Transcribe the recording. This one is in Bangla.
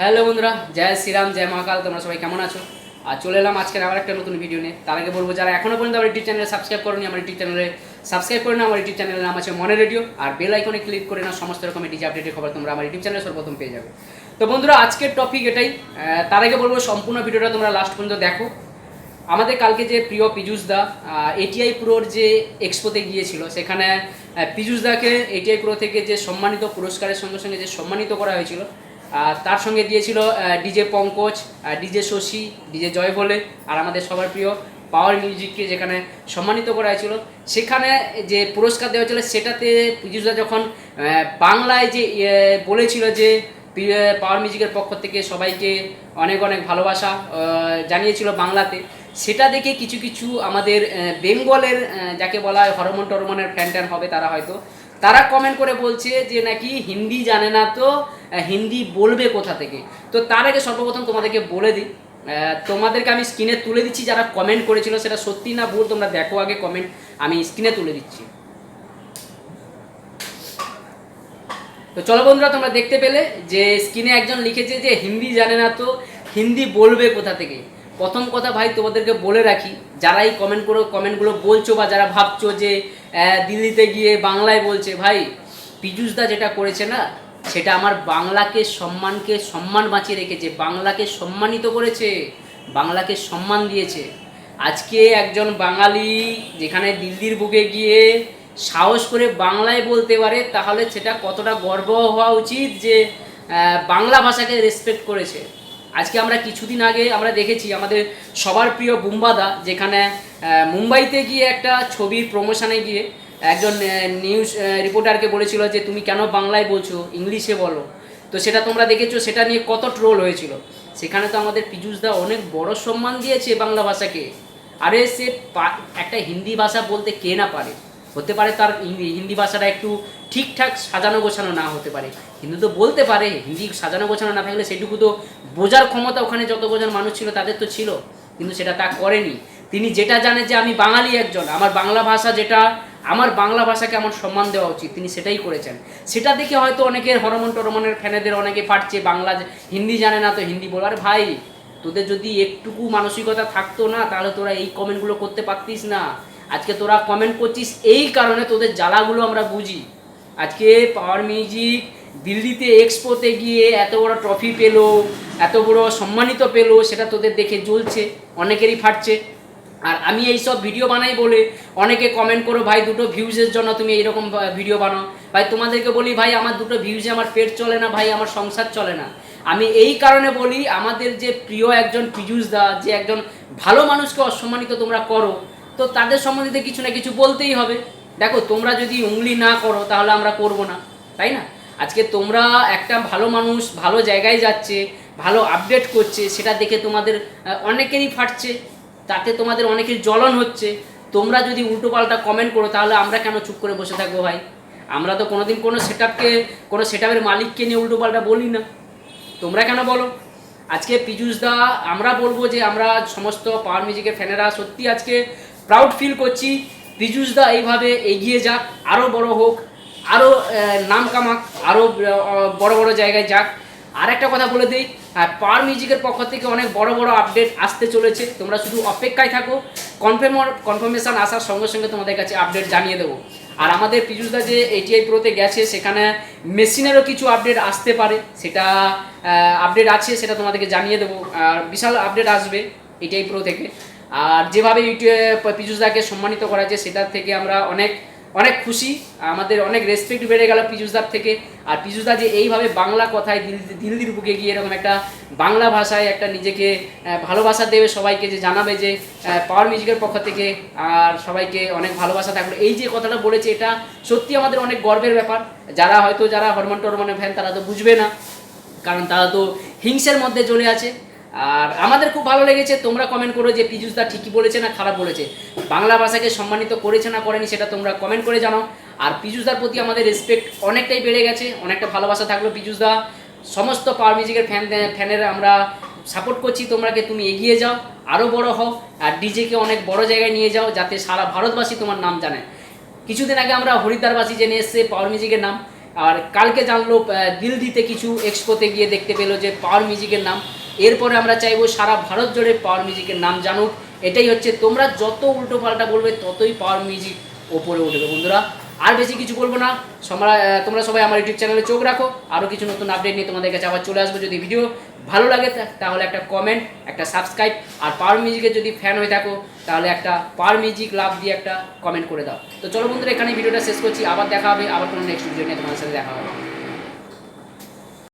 হ্যালো বন্ধুরা, জয় শ্রীরাম, জয় মহাকাল তোমরা সবাই কেমন আছো? আর চলে এলাম আজকের আবার একটা নতুন ভিডিও নিয়ে। তার আগে বলব, যারা এখনও পর্যন্ত আমার ইউটিউব চ্যানেলে সাবস্ক্রাইব করেনি, আমার ইউটিউব চ্যানেলে সাবস্ক্রাইব করে আমার ইউটিউব চ্যানেলের নাম আছে মনে রেডিও, আর বেল আইকনে ক্লিক করে না সমস্ত রকমের ডিজে আপডেটের খবর তোমরা আমার ইউটিউব চ্যানেলে সর্বপ্রথম পেয়ে যাবে। তো বন্ধুরা, আজকের টপিক এটাই। তার আগে বলব, সম্পূর্ণ ভিডিওটা তোমরা লাস্ট পর্যন্ত দেখো। আমাদের কালকে যে প্রিয় পীযুষ দা এটিআই প্রোর যে এক্সপোতে গিয়েছিল, সেখানে পীযুষ দাকে এটিআই প্রো থেকে যে সম্মানিত পুরস্কারের সঙ্গে সঙ্গে যে সম্মানিত করা হয়েছিল তার সঙ্গে দিয়েছিল DJ Pankaj DJ Shashi, DJ Joy বলে আর আমাদের সবার প্রিয় পাওয়ার মিউজিককে যেখানে সম্মানিত করা হয়েছিল। সেখানে যে পুরস্কার দেওয়া হয়েছিল, সেটাতে পীযুষদা যখন বাংলায় যে বলেছিল যে পাওয়ার মিউজিকের পক্ষ থেকে সবাইকে অনেক অনেক ভালোবাসা জানিয়েছিল বাংলাতে। সেটা দেখে কিছু কিছু আমাদের বেঙ্গলের যাকে বলা হয় হরমন টরমোনের ফ্যান ট্যান হবে তারা হয়তো তারা কমেন্ট করে বলছে যে নাকি হিন্দি জানে না তো হিন্দি বলবে কোথা থেকে? তো তার আগে সর্বপ্রথম তোমাদেরকে বলে দিই তোমাদেরকে আমি স্ক্রিনে তুলে দিচ্ছি, যারা কমেন্ট করেছিল সেটা সত্যি না ভুল, তোমরা দেখো আগে কমেন্ট আমি স্ক্রিনে তুলে দিচ্ছি। তো চলো বন্ধুরা, তোমরা দেখতে পেলে যে স্ক্রিনে একজন লিখেছে যে হিন্দি জানে না তো, হিন্দি বলবে কোথা থেকে? প্রথম কথা ভাই তোমাদেরকে বলে রাখি যারা এই কমেন্ট করে কমেন্টগুলো বলছো বা যারা ভাবছ যে দিল্লিতে গিয়ে বাংলায় বলছে, ভাই পীযুষদা যেটা করেছে না, সেটা আমার বাংলাকে সম্মানকে সম্মান বাঁচিয়ে রেখেছে, বাংলাকে সম্মানিত করেছে, বাংলাকে সম্মান দিয়েছে। আজকে একজন বাঙালি যেখানে দিল্লির বুকে গিয়ে সাহস করে বাংলায় বলতে পারে, তাহলে সেটা কতটা গর্ব হওয়া উচিত যে বাংলা ভাষাকে রেসপেক্ট করেছে। আজকে আমরা কিছুদিন আগে আমরা দেখেছি আমাদের সবার প্রিয় বুম্বাদা, যেখানে মুম্বাইতে গিয়ে একটা ছবির প্রমোশনে গিয়ে একজন নিউজ রিপোর্টারকে বলেছিল যে, তুমি কেন বাংলায় বলছো? ইংলিশে বলো। তো সেটা তোমরা দেখেছ, সেটা নিয়ে কত ট্রোল হয়েছিল। সেখানে তো আমাদের পীযুষদা অনেক বড় সম্মান দিয়েছে বাংলা ভাষাকে। আরে সে একটা হিন্দি ভাষা বলতে কে না পারে। হতে পারে তার হিন্দি- ভাষাটা একটু ঠিকঠাক সাজানো গোছানো না হতে পারে। কিন্তু তো বলতে পারে, হিন্দি সাজানো গোছানো না থাকলে সেটুকু তো বোঝার ক্ষমতা ওখানে যত বোঝার মানুষ ছিল তাদের তো ছিল, কিন্তু সেটা তা করেনি। তিনি যেটা জানে যে আমি বাঙালি একজন, আমার বাংলা ভাষা যেটা, আমার বাংলা ভাষাকে আমার সম্মান দেওয়া উচিত, তিনি সেটাই করেছেন। সেটা দেখে হয়তো অনেকের হরমন টরমনের ফ্যানেদের অনেকে ফাটছে, বাংলা হিন্দি জানে না তো হিন্দি বল আরে ভাই, তোদের যদি একটুকু মানসিকতা থাকতো না, তাহলে তোরা এই কমেন্টগুলো করতে পারতিস না। আজকে তোরা কমেন্ট করছিস এই কারণে তোদের জ্বালাগুলো আমরা বুঝি। আজকে পাওয়ার মিউজিক দিল্লিতে এক্সপোতে গিয়ে এত বড় ট্রফি পেল, এত বড় সম্মানিত পেল, সেটা তোদের দেখে জ্বলছে, অনেকেরই ফাটছে। আর আমি এই সব ভিডিও বানাই বলে অনেকে কমেন্ট করো, ভাই, দুটো ভিউজের জন্য তুমি এইরকম ভিডিও বানাও। ভাই, তোমাদেরকে বলি, ভাই, আমার দুটো ভিউজে আমার পেট চলে না, ভাই, আমার সংসার চলে না। আমি এই কারণে বলি, আমাদের যে প্রিয় একজন পীযুষ দা, যে একজন ভালো মানুষকে অসম্মানিত তোমরা করো তো তাদের সম্বন্ধে কিছু না কিছু বলতেই হবে। দেখো, তোমরা যদি উংলি না করো, তাহলে আমরা করব না, তাই না? আজকে তোমরা একটা ভালো মানুষ, ভালো জায়গায় যাচ্ছে, ভালো আপডেট করছে, সেটা দেখে তোমাদের অনেকেরই ফাটছে, তাতে তোমাদের অনেকের জ্বলন হচ্ছে। তোমরা যদি উল্টোপাল্টা কমেন্ট করো, তাহলে আমরা কেন চুপ করে বসে থাকব ভাই? আমরা তো কোনোদিন কোনো সেট আপকে কোনো সেট আপের মালিককে নিয়ে উল্টোপাল্টা বলি না। তোমরা কেন বলো? আজকে পীযুষ দা, আমরা বলব যে আমরা সমস্ত পাওয়ার মিউজিকের ফ্যানেরা সত্যি আজকে প্রাউড ফিল করছি। দা এইভাবে এগিয়ে যাক আরও বড় হোক আরও নাম কামাক আরও বড় বড় জায়গায় যাক। আর একটা কথা বলে দিই পাওয়ার মিউজিকের পক্ষ থেকে অনেক বড় বড় আপডেট আসতে চলেছে। তোমরা শুধু অপেক্ষায় থাকো কনফার্ম কনফার্মেশন আসার সঙ্গে সঙ্গে তোমাদের কাছে আপডেট জানিয়ে দেবো। আর আমাদের পীযুষদা যে এটিআই প্রোতে গেছে, সেখানে মেশিনেরও কিছু আপডেট আসতে পারে। সেটা আপডেট আছে, সেটা তোমাদেরকে জানিয়ে দেবো। আর বিশাল আপডেট আসবে এটিআই প্রো থেকে। আর যেভাবে ইউটিউব পীযুষদাকে সম্মানিত করা হয়েছে সেটার থেকে আমরা অনেক অনেক খুশি। আমাদের অনেক রেসপেক্ট বেড়ে গেল পীযুষদার থেকে। আর পীযুষদা যে এইভাবে বাংলা কথায় দিল্লি দিল্লির বুকে গিয়ে এরকম একটা বাংলা ভাষায় একটা নিজেকে ভালোবাসা দেবে সবাইকে, যে জানাবে যে পাওয়ার মিউজিকের পক্ষ থেকে। আর সবাইকে অনেক ভালোবাসা থাকল এই যে কথাটা বলেছে, এটা সত্যি আমাদের অনেক গর্বের ব্যাপার। যারা হয়তো, যারা হরমোন টরমোনের ফ্যান তারা তো বুঝবে না। কারণ তারা তো হিংসের মধ্যে চলে আছে। আর আমাদের খুব ভালো লেগেছে, তোমরা কমেন্ট করো যে পীযুষদা ঠিকই বলেছে না খারাপ বলেছে। বাংলা ভাষাকে সম্মানিত করেছে না করেনি সেটা তোমরা কমেন্ট করে জানাও। আর পীযুষদার প্রতি আমাদের রেসপেক্ট অনেকটাই বেড়ে গেছে, অনেকটা ভালোবাসা থাকল পীযুষদা সমস্ত পাওয়ার মিউজিকের ফ্যান ফ্যানের আমরা সাপোর্ট করছি, তোমরাকে তুমি এগিয়ে যাও আরও বড় হও, আর ডিজেকে অনেক বড় জায়গায় নিয়ে যাও, যাতে সারা ভারতবাসী তোমার নাম জানে। কিছুদিন আগে আমরা হরিদ্বারবাসী জেনে এসছে পাওয়ার মিউজিকের নাম। আর কালকে জানলো দিল্লিতে কিছু এক্সপোতে গিয়ে দেখতে পেল যে পাওয়ার মিউজিকের নাম। এরপরে আমরা চাইব সারা ভারত জুড়ে পাওয়ার মিউজিকের নাম জানুক। এটাই হচ্ছে তোমরা যত উল্টো পাল্টা বলবে, ততই পাওয়ার মিউজিক ওপরে উঠবে বন্ধুরা। আর বেশি কিছু বলব না। তোমরা সবাই আমার ইউটিউব চ্যানেলে চোখ রাখো। আরও কিছু নতুন আপডেট নিয়ে তোমাদের কাছে আবার চলে আসব যদি ভিডিও ভালো লাগে তাহলে একটা কমেন্ট একটা সাবস্ক্রাইব আর পাওয়ার মিউজিকের যদি ফ্যান হয়ে থাকো, তাহলে একটা পাওয়ার মিউজিক লাভ দিয়ে একটা কমেন্ট করে দাও। তো চলো বন্ধুরা এখানে ভিডিওটা শেষ করছি, আবার দেখা হবে, আবার কোনো নেক্সট ভিডিও নিয়ে তোমার সাথে দেখা হবে।